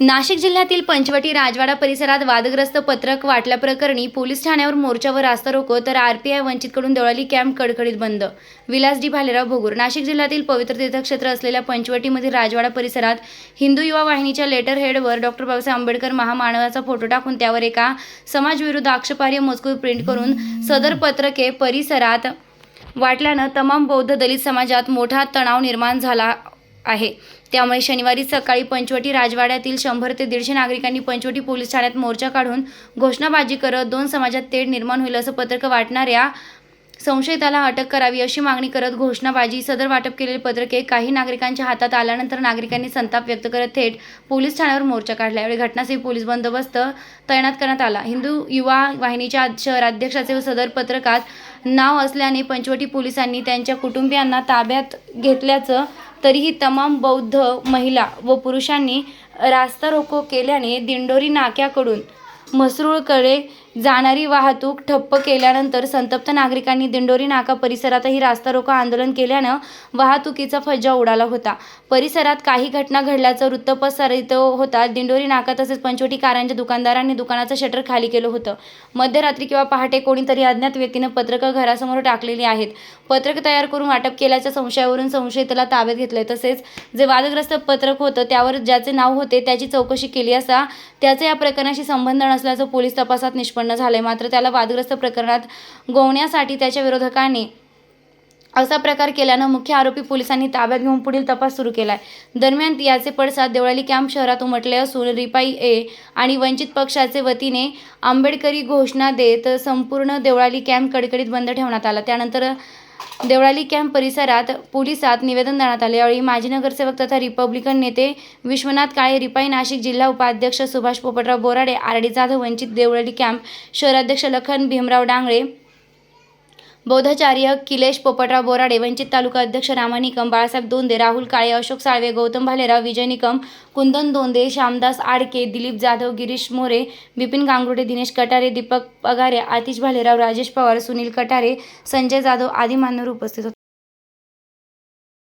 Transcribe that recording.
नाशिक जिल्ह्यातील पंचवटी राजवाडा परिसरात वादग्रस्त पत्रक वाटल्याप्रकरणी पोलीस ठाण्यावर मोर्चावर रास्ता रोको तर आरपीआय वंचितकडून देवळाली कॅम्प कडकडीत बंद. विलास डी भालेराव भोगूर. नाशिक जिल्ह्यातील पवित्र तीर्थक्षेत्र असलेल्या पंचवटीमधील राजवाडा परिसरात हिंदू युवा वाहिनीच्या लेटर हेडवर डॉक्टर बाबासाहेब आंबेडकर महामानवाचा फोटो टाकून त्यावर एका समाजविरुद्ध आक्षेपार्ह मजकूर प्रिंट करून सदर पत्रके परिसरात वाटल्यानं तमाम बौद्ध दलित समाजात मोठा तणाव निर्माण झाला आहे. त्यामुळे शनिवारी सकाळी पंचवटी राजवाड्यातील शंभर ते दीडशे नागरिकांनी पंचवटी पोलीस ठाण्यात मोर्चा काढून घोषणाबाजी करत दोन समाजात तेढ निर्माण होईल असं पत्रक वाटणाऱ्या संशयिताला अटक करावी अशी मागणी करत घोषणाबाजी सदर वाटप केलेले पत्रके काही नागरिकांच्या हातात आल्यानंतर नागरिकांनी संताप व्यक्त करत थेट पोलीस ठाण्यावर मोर्चा काढला. यावेळी घटनास्थळी पोलीस बंदोबस्त तैनात करण्यात आला. हिंदू युवा वाहिनीच्या शहराध्यक्षाचे सदर पत्रकात नाव असल्याने पंचवटी पोलिसांनी त्यांच्या कुटुंबियांना ताब्यात घेतल्याचं तरीही तमाम बौद्ध महिला व पुरुषांनी रास्ता रोको केल्याने दिंडोरी नाक्याकडून म्हसरूळकडे जाणारी वाहतूक ठप्प केल्यानंतर संतप्त नागरिकांनी दिंडोरी नाका परिसरातही रास्ता रोको आंदोलन केल्यानं वाहतुकीचा फज्जा उडाला होता. परिसरात काही घटना घडल्याचं वृत्त पसरित होता. दिंडोरी नाका तसेच पंचवटी कारांच्या दुकानदारांनी दुकानाचं शटर खाली केलं होतं. मध्यरात्री किंवा पहाटे कोणीतरी अज्ञात व्यक्तीनं पत्रकं घरासमोर टाकलेली आहेत. पत्रक तयार करून वाटप केल्याच्या संशयावरून संशयिताला ताब्यात घेतलंय. तसेच जे वादग्रस्त पत्रक होतं त्यावर ज्याचे नाव होते त्याची चौकशी केली असता त्याचे या प्रकरणाशी संबंध नसल्याचं पोलीस तपासात निष्पन्न झालंय. मात्र त्याला वादग्रस्त प्रकरणात गोवण्यासाठी त्याच्या विरोधकांनी असा प्रकार केल्यानं मुख्य आरोपी पोलिसांनी ताब्यात घेऊन पुढील तपास सुरू केलाय. दरम्यान याचे पडसाद देवळाली कॅम्प शहरात उमटले असून रिपाई ए आणि वंचित पक्षाचे वतीने आंबेडकरी घोषणा देत संपूर्ण देवळाली कॅम्प कडकडीत बंद ठेवण्यात आला. त्यानंतर देवळाली कॅम्प परिसरात पोलिसात निवेदन देण्यात आले. यावेळी माजी नगरसेवक तथा रिपब्लिकन नेते विश्वनाथ काळे रिपाई नाशिक जिल्हा उपाध्यक्ष सुभाष पोपटराव बोराडे आरडी जाधव वंचित देवळाली कॅम्प शहराध्यक्ष लखन भीमराव डांगळे बौद्धाचार्य किलेश पोपटराव बोराडे वंचित तालुका अध्यक्ष रामा निकम बाळासाहेब दोंदे राहुल काळे अशोक साळवे गौतम भालेराव विजय निकम कुंदन दोंदे श्यामदास आडके दिलीप जाधव गिरीश मोरे बिपिन गांगुर्डे दिनेश कटारे दीपक पगारे आतिश भालेराव राजेश पवार सुनील कटारे संजय जाधव आदी मान्यवर उपस्थित होते.